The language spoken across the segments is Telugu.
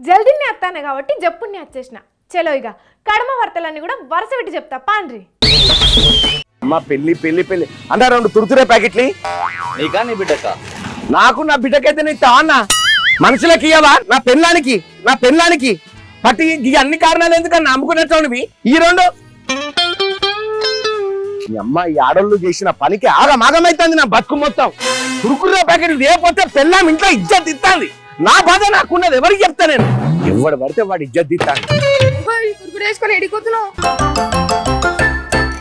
జల్దీని వస్తాను కాబట్టి జప్పుని వచ్చేసిన చలో ఇక కడమ వార్తలన్నీ కూడా వరుస పెట్టి చెప్తా పాండ్రి. అమ్మ పెళ్ళి పెళ్ళి పెళ్ళి అన్న రెండు తురుతురే ప్యాకెట్లు. నీకా నీ బిడ్డకా? నాకు నా బిడ్డకైతే నీ అన్న? మనుషులకి ఇయ్యవా? నా పెళ్ళానికి నా పెళ్ళానికి. పట్టి ఈ అన్ని కారణాలు ఎందుకన్నా నమ్ముకునేటోనివి? ఈ రెండు? ఈ అమ్మ ఈ ఆడోళ్ళు చేసిన పనికి ఆగమాగమైతుంది నా బతుకు మొత్తం. కురుకుర్ర ప్యాకెట్ లేకపోతే పెళ్ళాం ఇంట్లో ఇజ్జత్ ఇస్తాంది నా బాధ నాకున్నది ఎవరికి చెప్తా నేను? ఎవడు పడితే వాడు ఇజ్జత్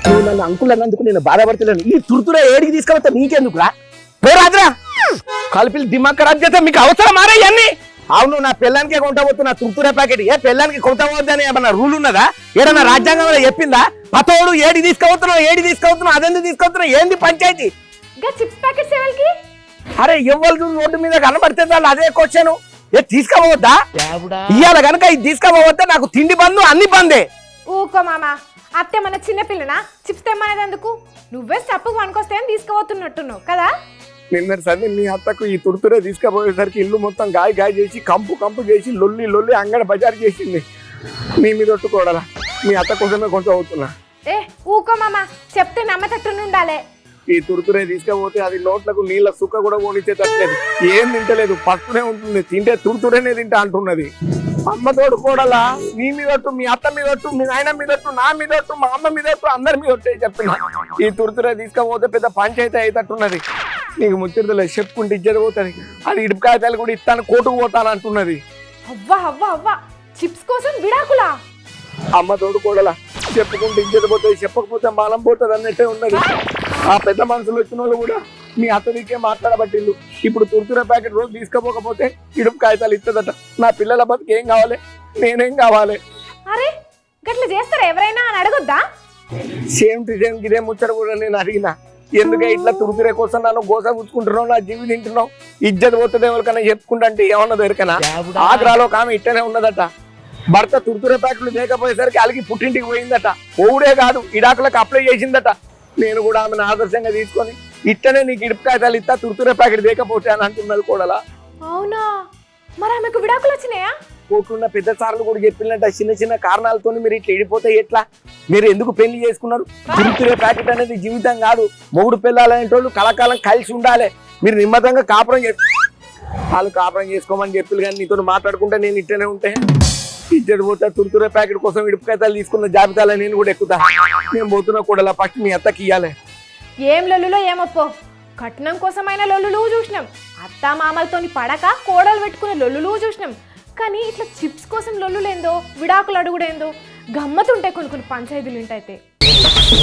నువ్వు నన్ను అంకుల్ అన్నందుకు నేను బాధపడతలేను. ఈ తుర్తురా ఏడికి తీసుకెళ్తా నీకెందుకురా? పోరాదురా కలిపి దిమాగ్ ఖరాబ్ చేస్తే మీకు అవసరం మారా ఇవన్నీ? అవును నా పిల్లానికే కొంటబోతున్నా తుర్తురా ప్యాకెట్. ఏ పిల్లానికి కొంటబోద్దని ఏమన్నా రూల్ ఉన్నదా? ఏదన్నా రాజ్యాంగంలో చెప్పిందా? పతోడు ఏడి తీసుకుపోతున్నావు ఏడి తీసుకుపోతున్నావు అదెందుకు తీసుకొస్తున్నావు ఏంది పంచాయతీ? చిప్స్ ప్యాకెట్స్ ఎవరికి అరే ఎవరు రోడ్డు మీద కనబడితే చాలు అదే క్వశ్చన్ ఏ తీసుకోవద్దా ఇవాళ కనుక ఇది తీసుకోవద్దా నాకు తిండి బంధు అన్ని బందే. ఊకో మామ. అత్తే మన చిన్న పిల్లనా? చిప్స్ తెమ్మనేది ఎందుకు నువ్వే స్టప్పుకు వనుకొస్తే అని తీసుకుపోతున్నట్టున్నావు కదా? నిన్న సరే మీ అత్తకు ఈ తుడుతురే తీసుకుపోయేసరికి ఇల్లు మొత్తం గాయ గాయ చేసి కంపు కంపు చేసి లొల్లి లొల్లి అంగడి బజారు చేసింది. మీ మీద ఒట్టుకోడలా మీ అత్త కోసమే కొంచెం అవుతున్నా. ఏ ఊకో మామ. చెప్తే నమ్మతట్టు ఉండాలి ఈ తుడుతురే తీసుకపోతే అది నోట్లకు నీళ్ళ సుక్క కూడా పోనిచ్చే తప్పలేదు ఏం తింటలేదు పట్టునే ఉంటుంది తింటే తుడుతురేనే తింటా అంటున్నది. అమ్మ తోడు కోడలా నీ మీద ఒట్టు మీ అత్త మీద ఒట్టు మీ నాయన మీద ఒట్టు నా మీద ఒట్టు మా అమ్మ మీద ఒట్టు అందరి మీద చెప్పిన. ఈ తుడుతురే తీసుకపోతే పెద్ద పంచాయతీ అయ్యేటట్టున్నది. నీకు ముచ్చటలో చెప్పుకుంటే ఇజ్జత పోతుంది. అది ఇటుకాయతాలు కూడా ఇస్తాను కోటుకు పోతాను అంటున్నది. అవ్వా అవ్వా అవ్వా చిప్స్ కోసం విడాకులా? అమ్మ తోడు కోడలా చెప్పుకుంటే ఇజ్జత పోతుంది చెప్పకపోతే మాలం పోతుంది అన్నట్టే ఉన్నది. ఆ పెద్ద మనుషులు వచ్చిన వాళ్ళు కూడా మీ అత్తడికే మాట్లాడబట్టిల్లు ఇప్పుడు తుర్తుర ప్యాకెట్ రోజు తీసుకపోకపోతే ఇడుపు కాగితాలు ఇస్తుందట నా పిల్లల బతుకు ఏం కావాలి? నేనేం కావాలి? అరే గట్ల చేస్తారా ఎవరైనా అని అడగొద్దా? సేమ్ టు సేమ్ ఇదే ముచ్చట కూడా నేను అడిగిన. ఎందుకే ఇట్లా తురుతురే కోసం నన్ను గోస పుచ్చుకుంటున్నావు నా జీవి తింటున్నావు? ఇజ్జత పోతుంది ఎవరికైనా చెప్పుకుంటా అంటే ఏమన్నా దొరికనా? ఆగ్రాలో ఒక ఆమె ఇట్టనే ఉన్నదట. భర్త తురుతురే ప్యాకెట్లు లేకపోయేసరికి అలిగి పుట్టింటికి పోయిందట. ఓవుడే కాదు ఇడాకులకు అప్లై చేసిందట. నేను కూడా ఆమెను ఆదర్శంగా తీసుకొని ఇట్టనే నీకు ఇడుపు కాగితాలు ఇస్తా తురుతురే ప్యాకెట్ లేకపోతే అని అంటున్నది కూడా అవునా? మరి ఆమెకు విడాకులు వచ్చినాయా? కోట్లున్న పెద్ద సార్లు కూడా చెప్పినట్ట చిన్న చిన్న కారణాలతో మీరు ఇట్లా ఇడిపోతే ఎట్లా? మీరు ఎందుకు పెళ్ళి చేసుకున్నారు? తిరుగుతురే ప్యాకెట్ అనేది జీవితం కాదు. మొగుడు పిల్లలనేటోళ్ళు కలకాలం కలిసి ఉండాలి. మీరు నిమ్మతంగా కాపురం వాళ్ళు కాపురం చేసుకోమని చెప్పి కానీ నీతో మాట్లాడుకుంటే నేను ఇట్టనే ఉంటే. ఇద్దరు పోతే తురుతురే ప్యాకెట్ కోసం ఇడుపుకాయతాలు తీసుకున్న జాబితాలో నేను కూడా ఎక్కుతా. నేను పోతున్నా కూడా ఫస్ట్ మీ అత్తకి ఇయ్యాలి. ఏం లొల్లులో ఏమప్పో కట్నం కోసమైన లొల్లులు చూసినాం. అత్త మామలతోని పడక కోడలు పెట్టుకునే లొల్లులు చూసినాం. కానీ ఇట్లా చిప్స్ కోసం లొల్లులేందో విడాకులు అడుగుడేందో గమ్మతుంటాయి కొన్ని కొన్ని పంచాయతీలు ఉంటాయితే